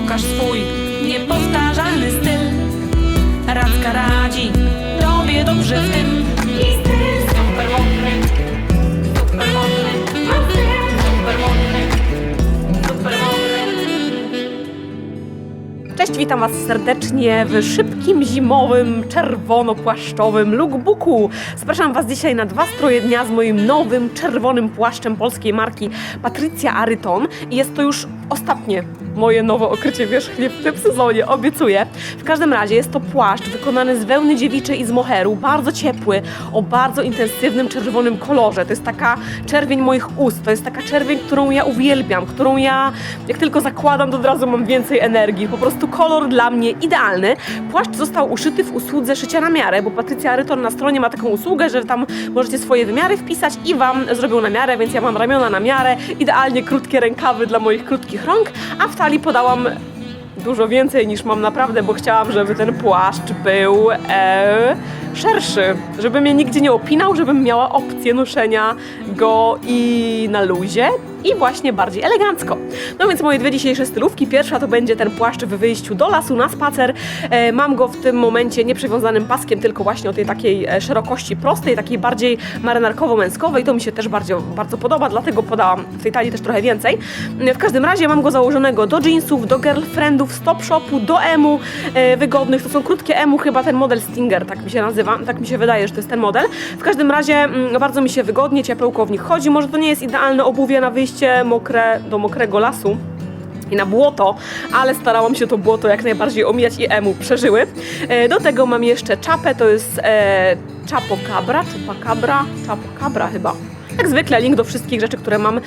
pokaż swój niepowtarzalny styl. Radzka radzi, tobie dobrze w tym. Witam Was serdecznie w szybkim, zimowym, czerwono-płaszczowym lookbooku. Zapraszam Was dzisiaj na dwa stroje dnia z moim nowym, czerwonym płaszczem polskiej marki Patrycja Aryton. I jest to już ostatnie moje nowe okrycie wierzchnie w tym sezonie, obiecuję. W każdym razie jest to płaszcz wykonany z wełny dziewiczej i z moheru, bardzo ciepły, o bardzo intensywnym czerwonym kolorze. To jest taka czerwień moich ust, to jest taka czerwień, którą ja uwielbiam, którą ja jak tylko zakładam, to od razu mam więcej energii. Po prostu kolor dla mnie idealny. Płaszcz został uszyty w usłudze szycia na miarę, bo Patrycja Ryton na stronie ma taką usługę, że tam możecie swoje wymiary wpisać i Wam zrobią na miarę, więc ja mam ramiona na miarę, idealnie krótkie rękawy dla moich krótkich rąk, a w talii podałam dużo więcej niż mam naprawdę, bo chciałam, żeby ten płaszcz był e, szerszy, żeby mnie nigdzie nie opinał, żebym miała opcję noszenia go i na luzie i właśnie bardziej elegancko. No więc moje dwie dzisiejsze stylówki. Pierwsza to będzie ten płaszcz w wyjściu do lasu na spacer. E, mam go w tym momencie nie przywiązanym paskiem, tylko właśnie o tej takiej e, szerokości prostej, takiej bardziej marynarkowo-męskowej. To mi się też bardzo, bardzo podoba, dlatego podałam w tej talii też trochę więcej. E, W każdym razie mam go założonego do jeansów, do girlfriendów, stop shopu, do emu e, wygodnych. To są krótkie emu, chyba ten model Stinger, tak mi się nazywa, tak mi się wydaje, że to jest ten model. W każdym razie mm, bardzo mi się wygodnie, ciepełko w nich chodzi. Może to nie jest idealne obuwie na wyjście mokre, do mokrego lasu i na błoto, ale starałam się to błoto jak najbardziej omijać i emu przeżyły. E, Do tego mam jeszcze czapę, to jest e, czapokabra, czupakabra, czapokabra chyba. Jak zwykle link do wszystkich rzeczy, które mam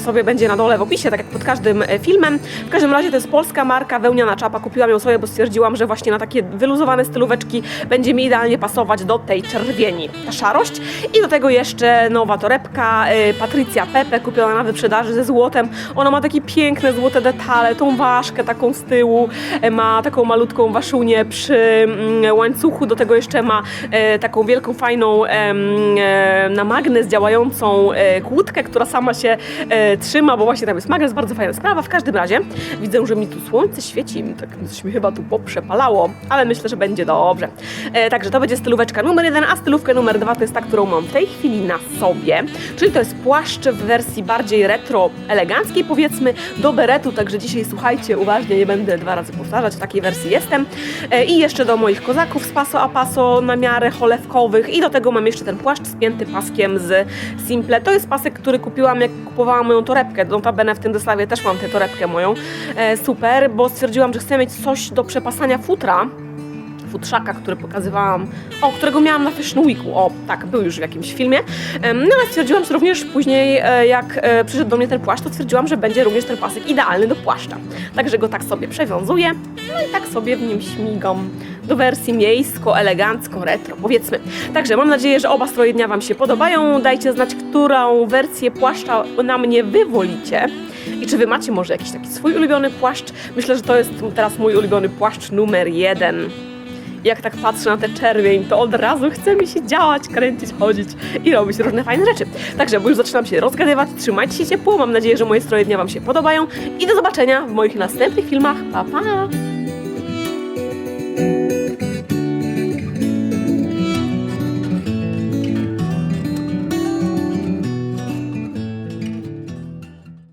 sobie będzie na dole w opisie, tak jak pod każdym e, filmem. W każdym razie to jest polska marka, wełniana czapa. Kupiłam ją sobie, bo stwierdziłam, że właśnie na takie wyluzowane stylóweczki będzie mi idealnie pasować do tej czerwieni. Ta szarość. I do tego jeszcze nowa torebka e, Patrycja Pepe, kupiona na wyprzedaży ze złotem. Ona ma takie piękne złote detale, tą ważkę taką z tyłu, e, ma taką malutką waszunię przy mm, łańcuchu, do tego jeszcze ma taką wielką, fajną na magnes działającą e, kłódkę, która sama się e, trzyma, bo właśnie tam jest magnes, bardzo fajna sprawa. W każdym razie widzę, że mi tu słońce świeci, tak coś mi chyba tu poprzepalało, ale myślę, że będzie dobrze. E, także to będzie stylóweczka numer jeden, a stylówka numer dwa to jest ta, którą mam w tej chwili na sobie, czyli to jest płaszcz w wersji bardziej retro, eleganckiej powiedzmy, do beretu, także dzisiaj słuchajcie uważnie, nie będę dwa razy powtarzać, w takiej wersji jestem. I jeszcze do moich kozaków z paso a paso na miarę cholewkowych i do tego mam jeszcze ten płaszcz spięty paskiem z Simple. To jest pasek, który kupiłam jak kupowałam moją torebkę, notabene w tym zestawie też mam tę torebkę moją, e, super, bo stwierdziłam, że chcę mieć coś do przepasania futra, futrzaka, który pokazywałam, o, którego miałam na Fashion Weeku, o, tak, był już w jakimś filmie, no ale stwierdziłam, że również później, e, jak e, przyszedł do mnie ten płaszcz, to stwierdziłam, że będzie również ten pasek idealny do płaszcza. Także go tak sobie przewiązuję, no i tak sobie w nim śmigam do wersji miejsko, elegancko, retro, powiedzmy. Także mam nadzieję, że oba stroje dnia Wam się podobają. Dajcie znać, którą wersję płaszcza na mnie Wy wolicie. I czy Wy macie może jakiś taki swój ulubiony płaszcz? Myślę, że to jest teraz mój ulubiony płaszcz numer jeden. Jak tak patrzę na tę czerwień, to od razu chce mi się działać, kręcić, chodzić i robić różne fajne rzeczy. Także, bo już zaczynam się rozgadywać, trzymajcie się ciepło, mam nadzieję, że moje stroje dnia Wam się podobają i do zobaczenia w moich następnych filmach. Pa, pa!